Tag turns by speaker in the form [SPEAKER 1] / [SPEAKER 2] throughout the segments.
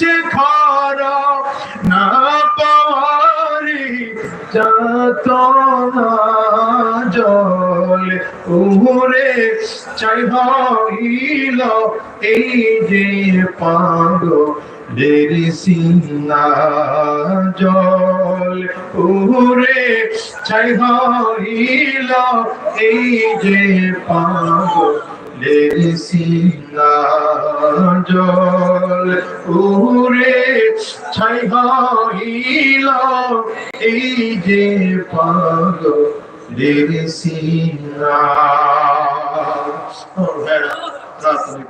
[SPEAKER 1] হয়েছে খারাপ, না পাওয়ারি যত জল উহুরে চাই হইল এই যে পাগ দেরি সিংহা জল উহুরে চাই হইল এই যে পাগ সিংহা জল উহুরে ছাই হইল এই যে পাগ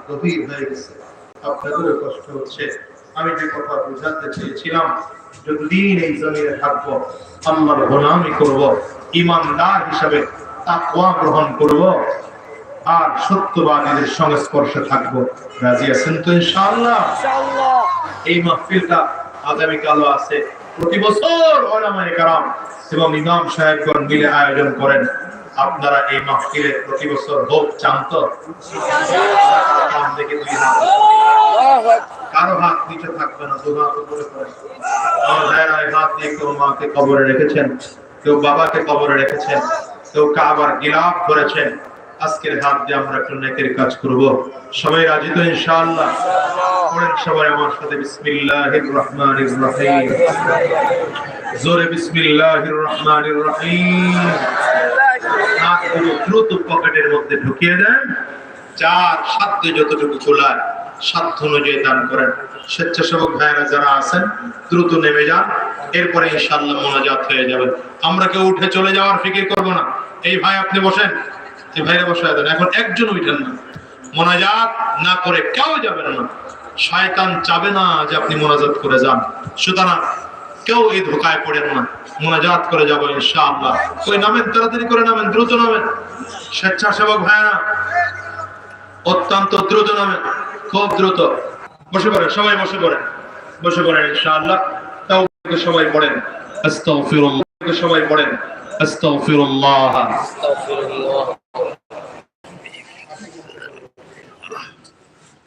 [SPEAKER 1] গভীর হয়ে গেছে। কষ্ট হচ্ছে। আমি যে কথা বোঝাতে চেয়েছিলাম, যতদিন এই জমিনে থাকব, আমার গোলামি করব, ইমানদার হিসাবে তাকওয়া গ্রহণ করব আর সত্যবাদীদের সংস্পর্শে থাকব। রাজি আছেন তো ইনশাআল্লাহ? এই মাহফিলটা আগামীকালও আছে। প্রতি বছর ওলামায়ে কারাম এবং ইমাম সাহেবগণ মিলে আয়োজন করেন। আপনারা এই মাহফিলে প্রতি বছর হোক চান তো? কারও হাত নিচে থাকবে না দু হাত উপরে আমার ভাইয়েরা হাত দিয়ে কেউ মাকে কবরে রেখেছেন কেউ বাবাকে কবরে রেখেছেন কেউ কাবার গিলাফ করেছেন আজকের হাত দিয়ে আমরা একটু নেকের কাজ করব। সবাই রাজি তো, ইনশাআল্লাহ? পড়েন সবাই আমার সাথে, বিসমিল্লাহির রহমানির রহিম। জোরে বিসমিল্লাহির রহমানির রহিম। হাতগুলো দ্রুত পকেটের মধ্যে ঢুকিয়ে দেন। চার সাধ্য যতটুকু খোলায় সাধ্য অনুযায়ী দান করেন। স্বেচ্ছাসেবক ভাইয়েরা যারা আছেন, দ্রুত নেমে যান। এরপরে ইনশাল্লাহ মোনাজাত হয়ে যাবে। আমরা কেউ উঠে চলে যাওয়ার ফিকির করব না। এই ভাই, আপনি বসেন। মোনাজাত করে যান। সুতরাং কেউ এই ধোকায় পড়েন না। মোনাজাত করে যাব ওই নামেন, তাড়াতাড়ি করে নামেন, দ্রুত নামেন। স্বেচ্ছাসেবক ভাইরা অত্যন্ত দ্রুত নামে খুব দ্রুত। বসে পড়েন, সবাই বসে পড়েন। বসে পড়েন ইনশাআল্লাহ। তাও সবাই পড়েন। আস্তাগফিরুল্লাহ। সবাই পড়েন। আস্তাগফিরুল্লাহ।
[SPEAKER 2] বয়ান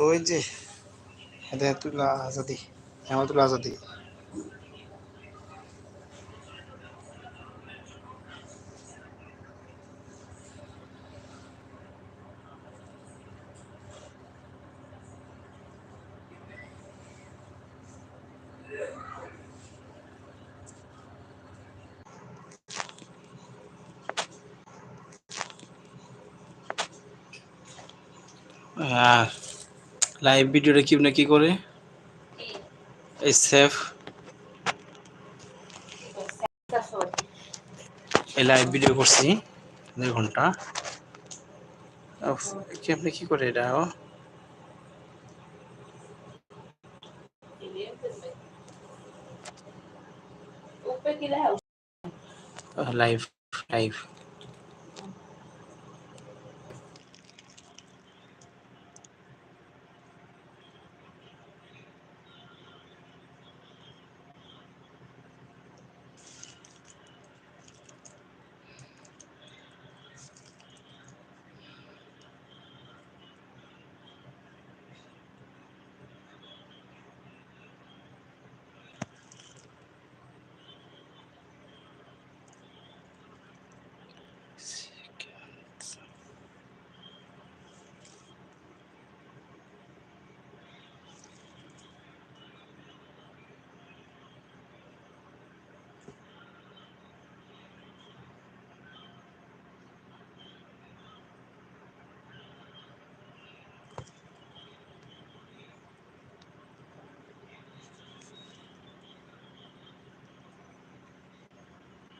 [SPEAKER 3] ওই যে হেদায়তুল্লাহ আজাদি হেমাতুল্লাহ আজাদি। লাইভ ভিডিওটা কি না কি করে? এই সেফ এই লাইভ ভিডিও করছি দুই ঘণ্টা। কি আপনি কি করে এটা? ও। Live live